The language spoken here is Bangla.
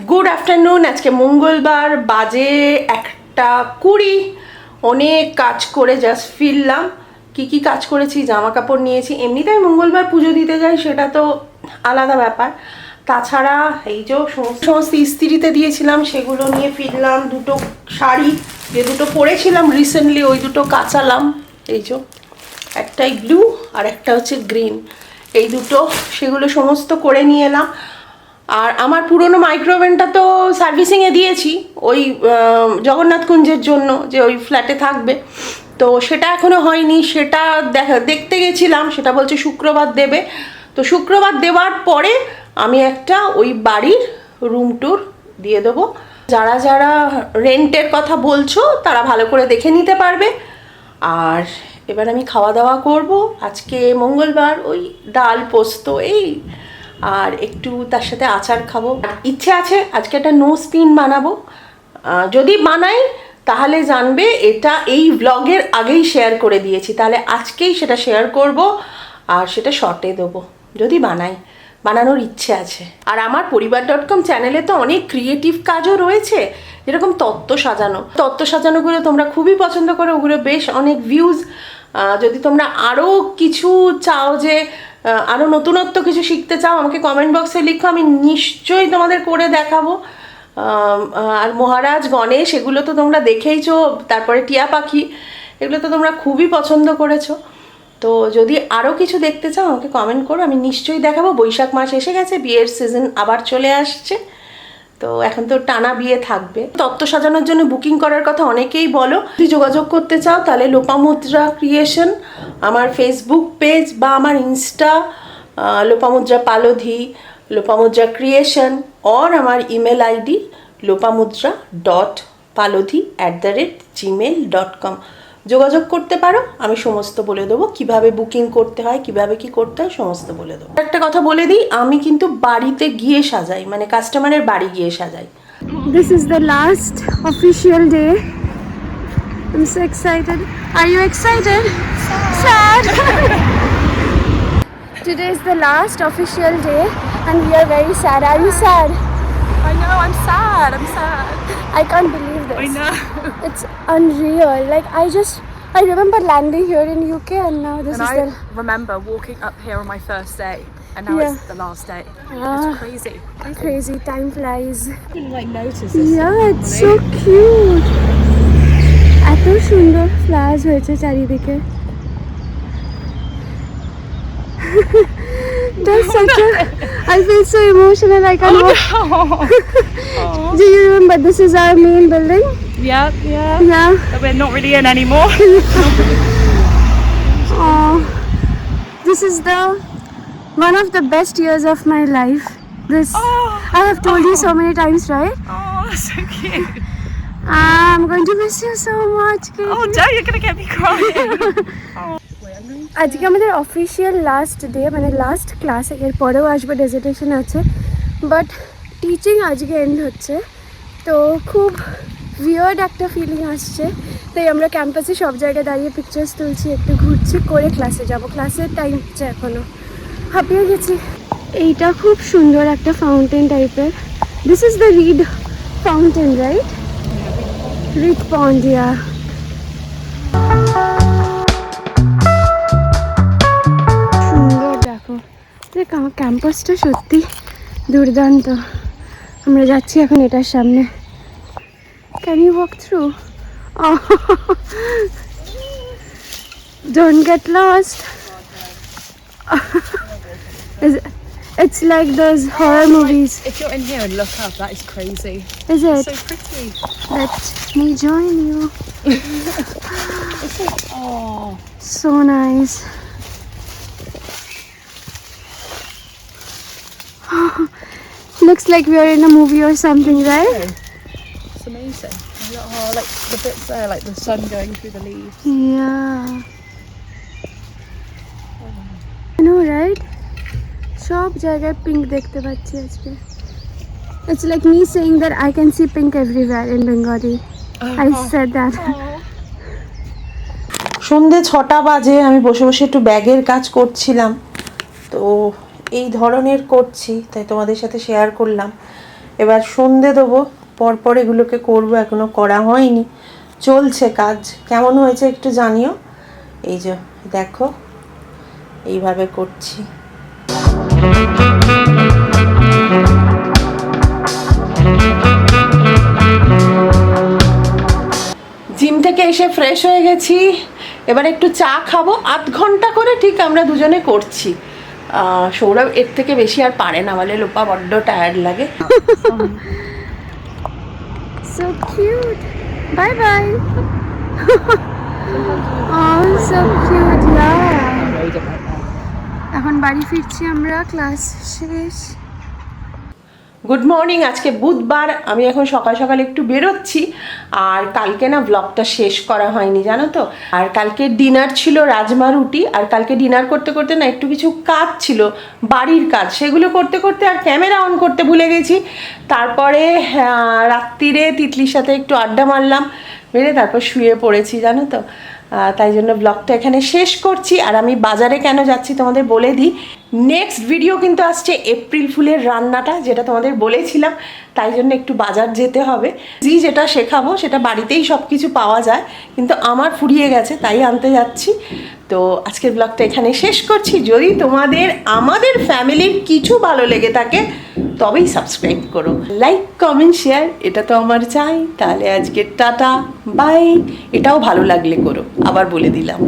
গুড আফটারনুন আজকে মঙ্গলবার, বাজে একটা কুড়ি। অনেক কাজ করে জাস্ট ফিরলাম। কি কি কাজ করেছি জামা কাপড় নিয়েছি, এমনিতেই মঙ্গলবার পুজো দিতে যাই, সেটা তো আলাদা ব্যাপার। তাছাড়া এই যে সমস্ত ইস্ত্রিতে দিয়েছিলাম, সেগুলো নিয়ে ফিরলাম, দুটো শাড়ি, যে দুটো পরেছিলাম রিসেন্টলি ওই দুটো কাচালাম। এই যে একটাই ব্লু আর একটা হচ্ছে গ্রিন এই দুটো, সেগুলো সমস্ত করে নিয়ে এলাম। আর আমার পুরনো মাইক্রোওভেনটা তো সার্ভিসিংয়ে দিয়েছি, ওই জগন্নাথ কুঞ্জের জন্য, যে ওই ফ্ল্যাটে থাকবে। তো সেটা এখনও হয়নি, সেটা দেখা, দেখতে গেছিলাম, সেটা বলছে শুক্রবার দেবে। তো শুক্রবার দেওয়ার পরে আমি একটা ওই বাড়ির রুম ট্যুর দিয়ে দেবো। যারা যারা রেন্টের কথা বলছো, তারা ভালো করে দেখে নিতে পারবে। আর এবার আমি খাওয়া দাওয়া করব। আজকে মঙ্গলবার, ওই ডাল পোস্ত, এই আর একটু তার সাথে আচার খাব। ইচ্ছে আছে আজকে একটা নো স্পিন বানাবো। যদি বানাই, তাহলে জানবে এটা এই ব্লগের আগেই শেয়ার করে দিয়েছি। তাহলে আজকেই সেটা শেয়ার করব আর সেটা শর্টে দেবো। যদি বানাই, বানানোর ইচ্ছে আছে। আর আমার পরিবার ডট কম চ্যানেলে তো অনেক ক্রিয়েটিভ কাজও রয়েছে, যেরকম তত্ত্ব সাজানো। তত্ত্ব সাজানোগুলো তোমরা খুবই পছন্দ করো, ওগুলো বেশ অনেক ভিউজ যদি তোমরা আরও কিছু চাও যে আরও নতুনত্ব কিছু শিখতে চাও, আমাকে কমেন্ট বক্সে লিখো, আমি নিশ্চয়ই তোমাদের করে দেখাবো। আর মহারাজ, গণেশ, এগুলো তো তোমরা দেখেইছো, তারপরে টিয়া পাখি, এগুলো তো তোমরা খুবই পছন্দ করেছ। তো যদি আরও কিছু দেখতে চাও, আমাকে কমেন্ট করো, আমি নিশ্চয়ই দেখাবো। বৈশাখ মাস এসে গেছে, বিয়ের সিজন আবার চলে আসছে। তো এখন তো টানা বিয়ে থাকবে। তত্ত্ব সাজানোর জন্য বুকিং করার কথা অনেকেই বলো। যদি যোগাযোগ করতে চাও, তাহলে লোপামুদ্রা ক্রিয়েশন আমার ফেসবুক পেজ বা আমার Insta Lopamudra Palodhi, Lopamudra creation or আমার email ID Lopamudra dot Palodhi at the rate Gmail dot com যোগাযোগ করতে পারো আমি সমস্ত বলে দেবো। কীভাবে বুকিং করতে হয় কীভাবে কি করতে হয় সমস্ত বলে দেবো। একটা কথা বলে দিই আমি কিন্তু বাড়িতে গিয়ে সাজাই মানে কাস্টমারের বাড়ি গিয়ে সাজাই। This is the last official day last official day and you are very sad are you sir I know I am I can't believe this. I know. It's unreal. Like I just I remember landing here in UK and now this And is I the remember walking up here on my first day, and now Yeah. it's the last day. Ah. It's crazy. crazy time flies. didn't like notice Yeah, it's so cute. এত সুন্দর ফ্লাওয়ার্স হয়েছে চারিদিকে That's such a. I feel so emotional. I can't. walk. Do you remember this is our main building? Yeah, yeah. Yeah. But we're not really in anymore. Oh, this is the one of the best years of my life. This Oh. I have told you so many times, right? oh, that's so cute. I'm going to miss you so much. Katie. Oh, Joe, you're gonna get me crying. আজকে আমাদের অফিসিয়াল লাস্ট ডে মানে লাস্ট ক্লাস এর পরেও আসবে ডেজিটেশন আছে বাট টিচিং আজকে এন্ড হচ্ছে। তো খুব উইয়ার্ড একটা ফিলিং আসছে। তাই আমরা ক্যাম্পাসে সব জায়গায় দাঁড়িয়ে পিকচার্স তুলছি, একটু ঘুরছি, করে ক্লাসে যাব। ক্লাসের টাইম হচ্ছে এখনও হাঁপিয়ে গেছি। এইটা খুব সুন্দর একটা ফাউন্টেন টাইপের this is the Reid fountain right Reid পন্ডিয়া সুন্দর দেখো। ক্যাম্পাসটা সত্যি দুর্দান্ত। আমরা যাচ্ছি এখন এটার সামনে can you walk through don't get lost It's like those horror movies, if you're in here and look up, that is crazy. is it? So pretty. Let me join you. Oh. So nice. Looks like we are in a movie or something, right? It's amazing. And look, Oh, like the bits there, like the sun going through the leaves. Yeah. I know, right? সব জায়গায় পিঙ্ক দেখতে পাচ্ছি আজকে It's like me saying that I can see pink everywhere in Bengali. I said that. সন্ধে ছটা বাজে আমি বসে বসে একটু ব্যাগের কাজ করছিলাম তো এই ধরনের করছি, তাই তোমাদের সাথে শেয়ার করলাম। এবার সন্ধে দেবো, পরপর এগুলোকে করব, এখনও করা হয়নি। চলছে কাজ। কেমন হয়েছে একটু জানিও। এই যে, দেখো, এইভাবে করছি। জিম থেকে এসে ফ্রেশ হয়ে গেছি। এবার একটু চা খাব। আধ ঘণ্টা করে ঠিক আমরা দুজনে করছি। সৌরভ এর থেকে বেশি আর পারে না বলে লোপা বড্ড টায়ার্ড লাগে So cute. Bye bye. oh, so cute. Yeah. এখন বাড়ি ফিরছি আমরা ক্লাস শেষ গুড মর্নিং আজকে বুধবার। আমি এখন সকাল সকাল একটু বেরোচ্ছি। আর কালকে না ব্লগটা শেষ করা হয়নি, জানো তো? আর কালকে ডিনার ছিল রাজমা রুটি, আর কালকে ডিনার করতে করতে না একটু কিছু কাজ ছিল, বাড়ির কাজ। সেগুলো করতে করতে আর ক্যামেরা অন করতে ভুলে গেছি। তারপরে রাত্রিরে তিতলির সাথে একটু আড্ডা মারলাম, মেরে তারপর শুয়ে পড়েছি, জানো তো? তাই জন্য ব্লগটা এখানে শেষ করছি। আর আমি বাজারে কেন যাচ্ছি তোমাদের বলে দিই। নেক্সট ভিডিও কিন্তু আসছে এপ্রিল ফুলের রান্নাটা, যেটা তোমাদের বলেছিলাম। তাই জন্য একটু বাজার যেতে হবে। জি, যেটা শেখাবো, সেটা বাড়িতেই সব কিছু পাওয়া যায়। কিন্তু আমার ফুরিয়ে গেছে, তাই আনতে যাচ্ছি। তো আজকের ব্লগটা এখানে শেষ করছি। যদি তোমাদের, আমাদের ফ্যামিলির কিছু ভালো লেগে থাকে, তবেই সাবস্ক্রাইব করো। লাইক কমেন্ট শেয়ার এটা তো আমার চাই। তাহলে আজকে টাটা বাই এটাও ভালো লাগলে করো। আবার বলে দিলাম।